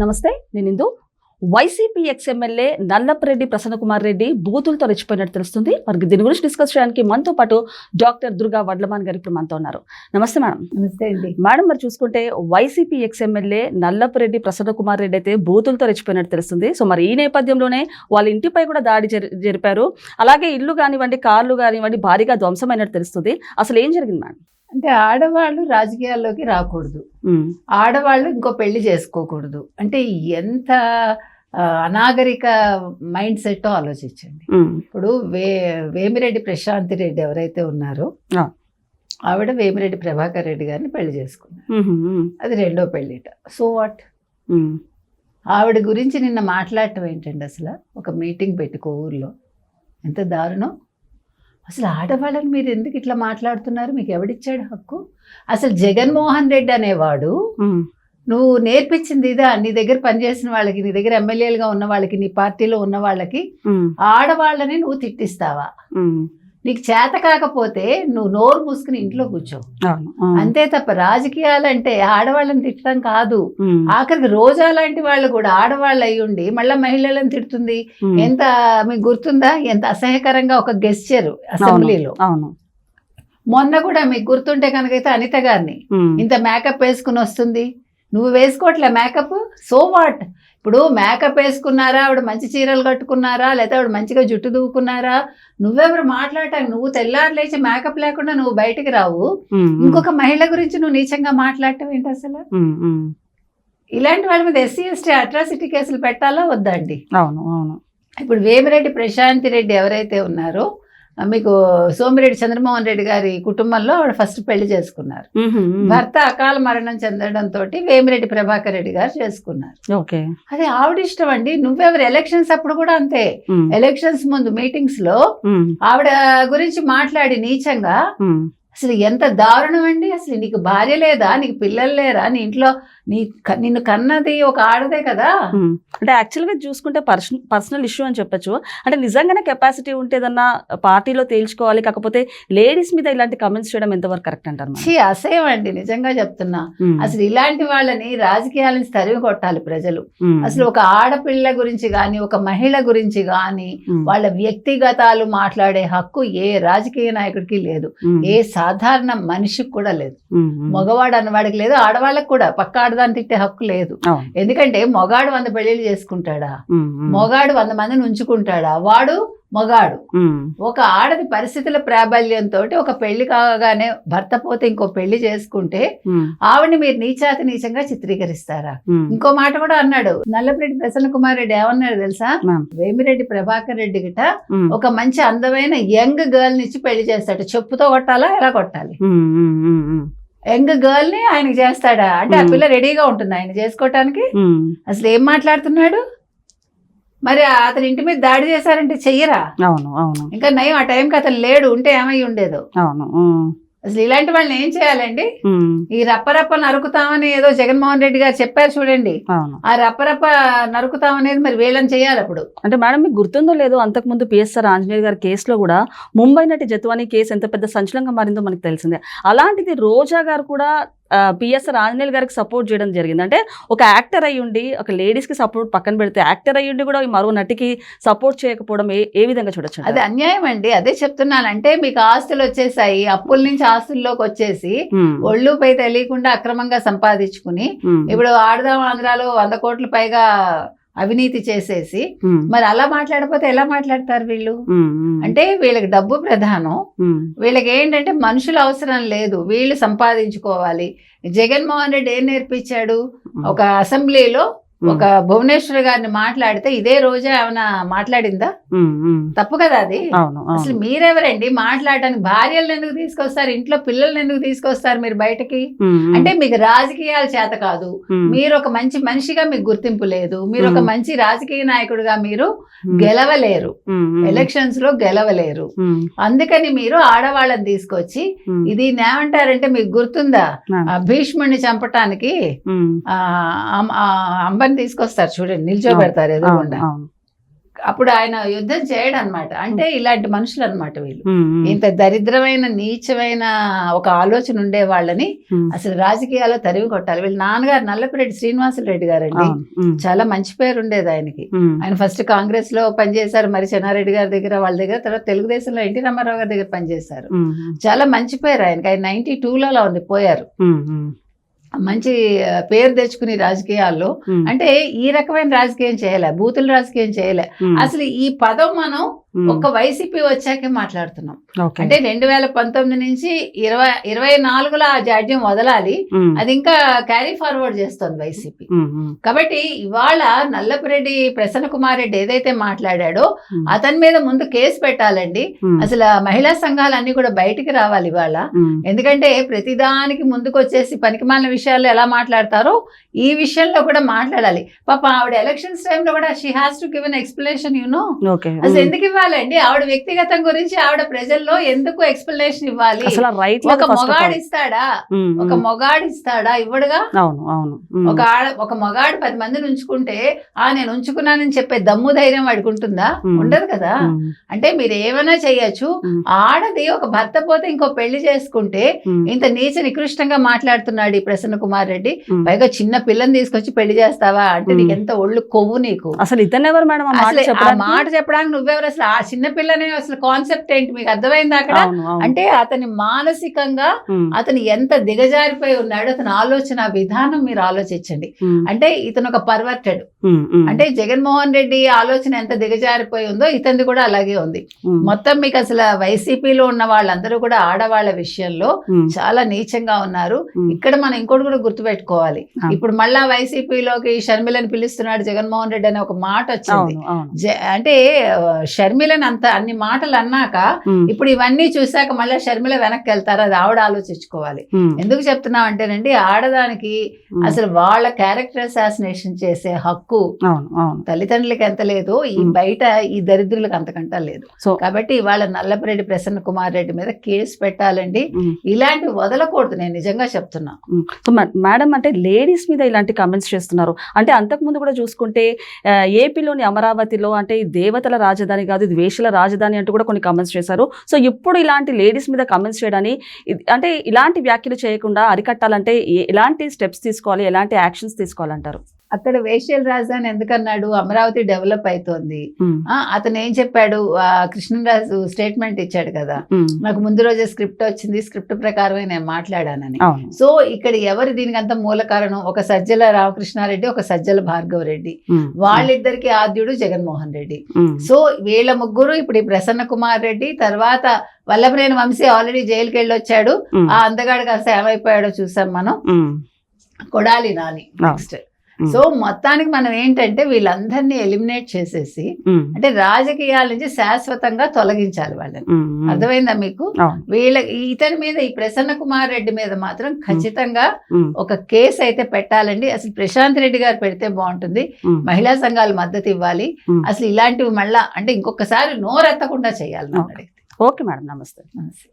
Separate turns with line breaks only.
నమస్తే నేను Indu. YCP ex MLA Nallapareddy Prasanna Kumar Reddy బూతులతో రెచ్చిపోయినట్టు తెలుస్తుంది. మరి దీని గురించి డిస్కస్ చేయడానికి మనతో పాటు డాక్టర్ దుర్గా వడ్లమాన్ గారు ఇప్పుడు మనతో ఉన్నారు. నమస్తే మేడం.
నమస్తే అండి.
మేడం మరి చూసుకుంటే YCP ex MLA Nallapareddy Prasanna Kumar Reddy అయితే బూతులతో రెచ్చిపోయినట్టు తెలుస్తుంది. సో మరి ఈ నేపథ్యంలోనే వాళ్ళ ఇంటిపై కూడా దాడి జరి- జరిపారు. అలాగే ఇల్లు కానివ్వండి కార్లు కానివ్వండి భారీగా ధ్వంసమైనట్టు తెలుస్తుంది. అసలు ఏం జరిగింది మేడం?
అంటే ఆడవాళ్ళు రాజకీయాల్లోకి రాకూడదు. ఆడవాళ్ళు ఇంకో పెళ్ళి చేసుకోకూడదు. అంటే ఎంత అనాగరిక మైండ్ సెట్ ఆలోచించండి. ఇప్పుడు వే వేమిరెడ్డి ప్రశాంతి రెడ్డి ఎవరైతే ఉన్నారో. ఆవిడ వేమిరెడ్డి ప్రభాకర్ రెడ్డి గారిని పెళ్ళి చేసుకున్నారు. అది రెండో పెళ్ళిట. So what? ఆవిడ గురించి నిన్న మాట్లాడటం ఏంటండి అసలు? ఒక మీటింగ్ పెట్టుకో ఊర్లో. ఎంత దారుణం? అసలు ఆడవాళ్ళని మీరు ఎందుకు ఇట్లా మాట్లాడుతున్నారు? మీకు ఎవడిచ్చాడు హక్కు? అసలు జగన్మోహన్ రెడ్డి అనేవాడు నువ్వు నేర్పించింది ఇదా? నీ దగ్గర పనిచేసిన వాళ్ళకి నీ దగ్గర ఎమ్మెల్యేలుగా ఉన్న వాళ్ళకి నీ పార్టీలో ఉన్న వాళ్ళకి ఆడవాళ్ళని నువ్వు తిట్టిస్తావా. నీకు చేత కాకపోతే నువ్వు నోరు మూసుకుని ఇంట్లో కూర్చో. అంతే తప్ప రాజకీయాలంటే ఆడవాళ్ళని తిట్టడం కాదు. ఆఖరికి రోజా లాంటి వాళ్ళు కూడా ఆడవాళ్ళు అయి ఉండి మళ్ళీ మహిళలను తిడుతుంది. ఎంత మీకు గుర్తుందా? ఎంత అసహ్యకరంగా ఒక గెస్చర్ అసెంబ్లీలో.
అవును
మొన్న కూడా మీకు గుర్తుంటే కనుకైతే అనిత గారిని. ఇంత మేకప్ వేసుకుని వస్తుంది. నువ్వు వేసుకోవట్లే మేకప్? So what? ఇప్పుడు మేకప్ వేసుకున్నారా? ఆవిడ మంచి చీరలు కట్టుకున్నారా? లేకపోతే ఆవిడ మంచిగా జుట్టు దూకున్నారా నువ్వెవరు మాట్లాడటానికి? నువ్వు తెల్లారు లేచి మేకప్ లేకుండా నువ్వు బయటికి రావు. ఇంకొక మహిళ గురించి నువ్వు నీచంగా మాట్లాడటం ఏంటి అసలు. ఇలాంటి వాళ్ళ మీద ఎస్సీ ఎస్టీ అట్రాసిటీ కేసులు పెట్టాలా? వద్దండి
అవును అవును.
ఇప్పుడు వేమిరెడ్డి ప్రశాంతి రెడ్డి ఎవరైతే ఉన్నారో మీకు సోమిరెడ్డి చంద్రమోహన్ రెడ్డి గారి కుటుంబంలో ఆవిడ ఫస్ట్ పెళ్ళి చేసుకున్నారు. భర్త అకాల మరణం చెందడంతో వేమిరెడ్డి ప్రభాకర్ రెడ్డి గారు చేసుకున్నారు.
ఓకే.
అది ఆవిడ ఇష్టం అండి. నువ్వెవరు? ఎలక్షన్స్ అప్పుడు కూడా అంతే. ఎలక్షన్స్ ముందు
మీటింగ్స్లో
ఆవిడ గురించి మాట్లాడి నీచంగా. అసలు ఎంత దారుణం అండి. అసలు నీకు భార్య లేదా? నీకు పిల్లలు లేరా? నీ ఇంట్లో నీ నిన్ను కన్నది ఒక ఆడదే కదా.
అంటే యాక్చువల్గా చూసుకుంటే పర్సనల్ పర్సనల్ ఇష్యూ అని చెప్పొచ్చు. అంటే నిజంగానే కెపాసిటీ ఉంటే ఏదన్నా పార్టీలో తేల్చుకోవాలి కాకపోతే లేడీస్ మీద ఇలాంటి కమెంట్స్ చేయడం ఎంతవరకు కరెక్ట్ అంటారు
అసహ్యం అండి నిజంగా చెప్తున్నా. అసలు ఇలాంటి వాళ్ళని రాజకీయాలని తరిమి కొట్టాలి ప్రజలు. అసలు ఒక ఆడపిల్ల గురించి కానీ ఒక మహిళ గురించి కానీ వాళ్ళ వ్యక్తిగతాలు మాట్లాడే హక్కు ఏ రాజకీయ నాయకుడికి లేదు. ఏ సాధారణ మనిషికి కూడా లేదు. మగవాడు అన్నవాడికి లేదు ఆడవాళ్ళకి కూడా పక్క ఆడదాన్ని తిట్టే హక్కు లేదు. ఎందుకంటే మొగాడు వంద పెళ్ళిళ్ళు చేసుకుంటాడా? మొగాడు వంద మందిని ఉంచుకుంటాడా? వాడు మొగాడు. ఒక ఆడది పరిస్థితుల ప్రాబల్యంతో ఒక పెళ్ళి కాగానే భర్త పోతే ఇంకో పెళ్ళి చేసుకుంటే ఆవిడని మీరు నీచాతి నీచంగా చిత్రీకరిస్తారా. ఇంకో మాట కూడా అన్నాడు. నల్లపరెడ్డి ప్రసన్న కుమార్ రెడ్డి ఏమన్నాడు తెలుసా. వేమిరెడ్డి ప్రభాకర్ రెడ్డి గిట ఒక మంచి అందమైన యంగ్ గర్ల్ నిచ్చి పెళ్ళి చేస్తాడు. చెప్పుతో కొట్టాలా? ఎలా కొట్టాలి? యంగ్ గర్ల్ని ఆయనకి చేస్తాడా? అంటే ఆ. పిల్ల రెడీగా ఉంటుంది ఆయన చేసుకోవటానికి. అసలు ఏం మాట్లాడుతున్నాడు? మరి అతని ఇంటి మీద దాడి చేశారంటే చెయ్యరా?
అవును అవును.
ఇంకా నయం ఆ టైంకి అతను లేడు ఉంటే ఏమై ఉండేదో.
అవును
అసలు ఇలాంటి వాళ్ళని ఏం చేయాలండి? ఈ రప్పరప్ప నరుకుతామని ఏదో జగన్మోహన్ రెడ్డి గారు చెప్పారు చూడండి. ఆ రప్పరప్ప నరుకుతాం అనేది మరి వీళ్ళని చేయాలి అప్పుడు.
అంటే మేడం మీకు గుర్తుందో లేదో అంతకుముందు పిఎస్ఆర్ ఆంజనేయ గారి కేసులో కూడా ముంబై నటి జత్వానీ కేసు ఎంత పెద్ద సంచలనంగా మారిందో మనకు తెలిసిందే. అలాంటిది రోజా గారు కూడా పిఎస్ఆర్ ఆంజనేయులు గారికి సపోర్ట్ చేయడం జరిగింది. అంటే ఒక యాక్టర్ అయ్యి ఉండి ఒక లేడీస్కి సపోర్ట్ పక్కన పెడితే యాక్టర్ అయ్యి ఉండి కూడా ఈ మరో నటికి సపోర్ట్ చేయకపోవడం ఏ ఏ విధంగా చూడొచ్చు?
అది అన్యాయం అండి. అదే చెప్తున్నాను అంటే మీకు ఆస్తులు వచ్చేసాయి. అప్పుల నుంచి ఆస్తుల్లోకి వచ్చేసి ఒళ్ళు పై తెలియకుండా అక్రమంగా సంపాదించుకుని ఇప్పుడు ఆడదాం ఆంధ్రాలో వంద కోట్ల పైగా అవినీతి చేసేసి మరి అలా మాట్లాడకపోతే ఎలా మాట్లాడతారు వీళ్ళు? అంటే వీళ్ళకి డబ్బు ప్రధానం. వీళ్ళకి ఏంటంటే మనుషులు అవసరం లేదు. వీళ్ళు సంపాదించుకోవాలి. జగన్మోహన్ రెడ్డి ఏం నేర్పించాడు? ఒక అసెంబ్లీలో ఒక భువనేశ్వర్ గారిని మాట్లాడితే ఇదే రోజే ఏమైనా మాట్లాడిందా? తప్పు కదా అది? అసలు మీరెవరండి? మాట్లాడడానికి భార్యలను ఎందుకు తీసుకొస్తారు? ఇంట్లో పిల్లల్ని ఎందుకు తీసుకొస్తారు మీరు బయటకి? అంటే మీకు రాజకీయాల చేత కాదు. మీరు ఒక మంచి మనిషిగా మీకు గుర్తింపు లేదు. మీరు ఒక. మంచి రాజకీయ నాయకుడిగా మీరు గెలవలేరు. ఎలక్షన్స్లో గెలవలేరు. అందుకని మీరు ఆడవాళ్ళని తీసుకొచ్చి ఇది ఏమంటారంటే మీకు గుర్తుందా? భీష్ముడిని చంపటానికి
ఉమ్,
అంబని తీసుకొస్తారు చూడండి నిల్చోబెడతారు
అవును
అప్పుడు ఆయన యుద్ధం చేయడం అనమాట అంటే ఇలాంటి మనుషులు అనమాట వీళ్ళు ఇంత దరిద్రమైన నీచమైన ఒక ఆలోచన ఉండే వాళ్ళని. అసలు రాజకీయాల్లో తరివి కొట్టాలి. వీళ్ళ నాన్నగారు నల్లపిరెడ్డి శ్రీనివాసులు రెడ్డి గారండి చాలా మంచి పేరు ఉండేది ఆయనకి. ఆయన ఫస్ట్ కాంగ్రెస్లో పనిచేశారు మరి చెన్నారెడ్డి గారి దగ్గర వాళ్ళ దగ్గర తర్వాత తెలుగుదేశంలో ఎన్టీ రామారావు గారి దగ్గర పనిచేశారు. చాలా మంచి పేరు ఆయనకి. ఆయన నైన్టీ టూలో అలా ఉంది పోయారు. మంచి పేరు తెచ్చుకుని రాజకీయాల్లో అంటే ఈ రకమైన రాజకీయం చేయలే బూతుల రాజకీయం చేయలే. అసలు ఈ పదం మనం ఒక్క వైసీపీ వచ్చాకే మాట్లాడుతున్నాం. అంటే రెండు వేల పంతొమ్మిది నుంచి ఇరవై ఇరవై నాలుగులో ఆ జాడ్యం వదలాలి. అది ఇంకా క్యారీ ఫార్వర్డ్ చేస్తోంది వైసీపీ. కాబట్టి ఇవాళ నల్లపురెడ్డి ప్రసన్న కుమార్ రెడ్డి ఏదైతే మాట్లాడాడో అతని మీద ముందు కేసు పెట్టాలండి. అసలు మహిళా సంఘాలన్నీ కూడా బయటికి రావాలి ఇవాళ. ఎందుకంటే ప్రతిదానికి ముందుకు వచ్చేసి పనికిమాలిన విషయాల్లో ఎలా మాట్లాడతారో ఈ విషయంలో కూడా మాట్లాడాలి. పాప ఆవిడ ఎలక్షన్స్ టైంలో కూడా she has to give an explanation you know
okay.
అసలు. ఎందుకు ఇవ్వాలండి? ఆవిడ వ్యక్తిగతం గురించి ఆవిడ ప్రజల్లో ఎందుకు ఎక్స్ప్లెనేషన్ ఇవ్వాలి? ఒక మొగాడు ఇస్తాడా ఒక మొగాడు ఇస్తాడా ఇవ్వడుగా? ఒక ఆడ ఒక మగాడు పది మందిని ఉంచుకుంటే ఆ నేను ఉంచుకున్నానని చెప్పే దమ్ము ధైర్యం వాడికి ఉంటుందా. ఉండదు కదా. అంటే మీరు ఏమైనా చెయ్యొచ్చు
ఉమ్,
ఆడది ఒక భర్త పోతే ఇంకో పెళ్ళి చేసుకుంటే ఇంత నీచ నికృష్టంగా మాట్లాడుతున్నాడు ఈ ప్రసన్న కుమార్ రెడ్డి. పైగా చిన్న పిల్లని తీసుకొచ్చి పెళ్ళి చేస్తావా అంటే. నీకు ఎంత ఒళ్ళు కొవ్వు నీకు.
అసలు ఇతను ఎవరు మేడం? ఆ మాట చెప్పడానికి?
నువ్వెవరు అసలు? ఆ చిన్న పిల్లనే అసలు కాన్సెప్ట్ ఏంటి? మీకు అర్థమైందా అక్కడ? అంటే అతని మానసికంగా అతను ఎంత దిగజారిపోయి ఉన్నాడు అతని ఆలోచన విధానం మీరు ఆలోచించండి. అంటే ఇతను ఒక పర్వర్టెడ్ అంటే జగన్మోహన్ రెడ్డి ఆలోచన ఎంత దిగజారిపోయి ఉందో ఇతనిది కూడా అలాగే ఉంది. మొత్తం మీకు అసలు వైసీపీలో ఉన్న వాళ్ళందరూ కూడా ఆడవాళ్ళ విషయంలో చాలా నీచంగా ఉన్నారు. ఇక్కడ మనం ఇంకోటి కూడా గుర్తుపెట్టుకోవాలి. ఇప్పుడు మళ్ళా వైసీపీలోకి షర్మిలని పిలుస్తున్నాడు జగన్మోహన్ రెడ్డి అనే ఒక మాట వచ్చింది. అంటే షర్మిలని అంత అన్ని మాటలు అన్నాక ఇప్పుడు ఇవన్నీ చూసాక మళ్ళీ షర్మిల వెనక్కి వెళ్తారు. అది ఆవిడ ఆలోచించుకోవాలి. ఎందుకు చెప్తున్నాం అంటేనండి ఆడదానికి అసలు వాళ్ళ క్యారెక్టర్ అసాసినేషన్ చేసే హక్కు తల్లిదండ్రులకి ఎంత లేదో ఈ. బయట ఈ దరిద్రులకు అంతకంటా లేదు. కాబట్టి ఇవాళ నల్లపరెడ్డి ప్రసన్న కుమార్ రెడ్డి మీద కేసు పెట్టాలండి.
ఉమ్,
ఇలాంటివి వదలకూడదు నేను నిజంగా చెప్తున్నా.
మేడం అంటే లేడీస్ మీద ఇలాంటి కమెంట్స్ చేస్తున్నారు. అంటే అంతకుముందు కూడా చూసుకుంటే ఏపీలోని అమరావతిలో అంటే దేవతల రాజధాని కాదు ఇది వేషల రాజధాని అంటూ కూడా కొన్ని కమెంట్స్ చేశారు. సో ఇప్పుడు ఇలాంటి లేడీస్ మీద కమెంట్స్ చేయడాన్ని అంటే ఇలాంటి వ్యాఖ్యలు చేయకుండా అరికట్టాలంటే ఎలాంటి స్టెప్స్ తీసుకోవాలి ఎలాంటి యాక్షన్స్ తీసుకోవాలంటారు?
అక్కడ వేషల్ రాజధాని ఎందుకన్నాడు? అమరావతి డెవలప్ అవుతోంది అతను ఏం చెప్పాడు? కృష్ణరాజు స్టేట్మెంట్ ఇచ్చాడు కదా. నాకు ముందు రోజే స్క్రిప్ట్ వచ్చింది స్క్రిప్ట్ ప్రకారమే నేను మాట్లాడానని. సో ఇక్కడ ఎవరు దీనికంత మూల కారణం? ఒక సజ్జల రామకృష్ణారెడ్డి ఒక సజ్జల భార్గవ రెడ్డి వాళ్ళిద్దరికి ఆద్యుడు జగన్మోహన్ రెడ్డి. సో వీళ్ళ ముగ్గురు ఇప్పుడు ఈ ప్రసన్న కుమార్ రెడ్డి తర్వాత వల్లభనేని వంశీ ఆల్రెడీ జైలుకి వెళ్ళి వచ్చాడు ఆ అందగాడు కాస్త ఏమైపోయాడో చూసాం మనం. కొడాలి నాని నెక్స్ట్. సో మొత్తానికి మనం ఏంటంటే వీళ్ళందరినీ ఎలిమినేట్ చేసేసి అంటే రాజకీయాల నుంచి శాశ్వతంగా తొలగించాలి వాళ్ళని. అర్థమైందా మీకు? వీళ్ళ ఇతని మీద ఈ ప్రసన్న కుమార్ రెడ్డి మీద మాత్రం ఖచ్చితంగా ఒక కేసు అయితే పెట్టాలండి. అసలు ప్రశాంత్ రెడ్డి గారు పెడితే బాగుంటుంది. మహిళా సంఘాలు మద్దతు ఇవ్వాలి. అసలు ఇలాంటివి మళ్ళా అంటే ఇంకొకసారి నోరెత్తకుండా చేయాలి.
Okay madam. నమస్తే.
నమస్తే.